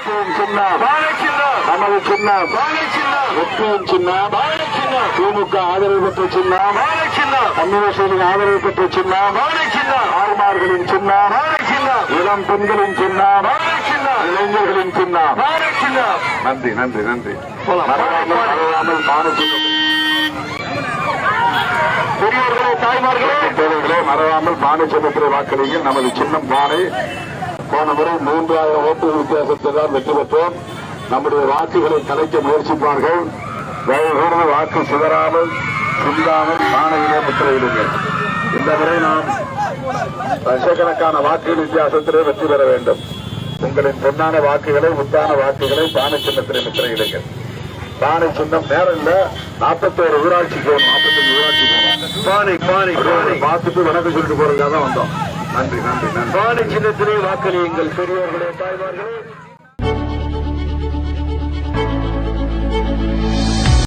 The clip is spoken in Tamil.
வெற்றியின் சின்னம் நமது சின்னம் வெற்றியின் சின்னம் திமுக ஆதரவு பெற்ற சின்னம் கம்யூனிஸ்டின் ஆதரவு பெற்ற சின்னம் ஆர்மார்களின் சின்னம் இளம் பெண்களின் சின்னம் இளைஞர்களின் சின்னம் நன்றி நன்றி நன்றி மறவாமல் மறவாமல் மாண சின்னம் பெரியவர்களே தாய்மார்களே தேவைகளே மறவாமல் பானை சின்னத்திலே வாக்களிங்க நமது சின்னம் பானை போன முறை மூன்றாயிரம் ஓட்டு வித்தியாசத்தை தான் வெற்றி பெற்றோம். நம்முடைய வாக்குகளை கலைக்க முயற்சிப்பார்கள். தயவுகூர்ந்து வாக்கு சிதறாமல் சிந்தாமல் பானையிலே முத்திரையிடுங்கள். இந்த முறை நாம் லட்சக்கணக்கான வாக்குகள் வித்தியாசத்திலே வெற்றி பெற வேண்டும். உங்களின் பொன்னான வாக்குகளை முத்தான வாக்குகளை பானை சின்னத்திலே முத்திரையிடுங்கள். பானை சின்னம் நேரம் இல்ல நாற்பத்தோரு ஊராட்சி போகணும் நாற்பத்தஞ்சு ஊராட்சி போகணும் பானை பானை பார்த்துட்டு வணக்கம் சொல்லிட்டு போறதுக்காக தான் வந்தோம். நன்றி நன்றி நன்றி. பானை வாக்களியுங்கள். பெரியவர்களே தாய்மார்களே.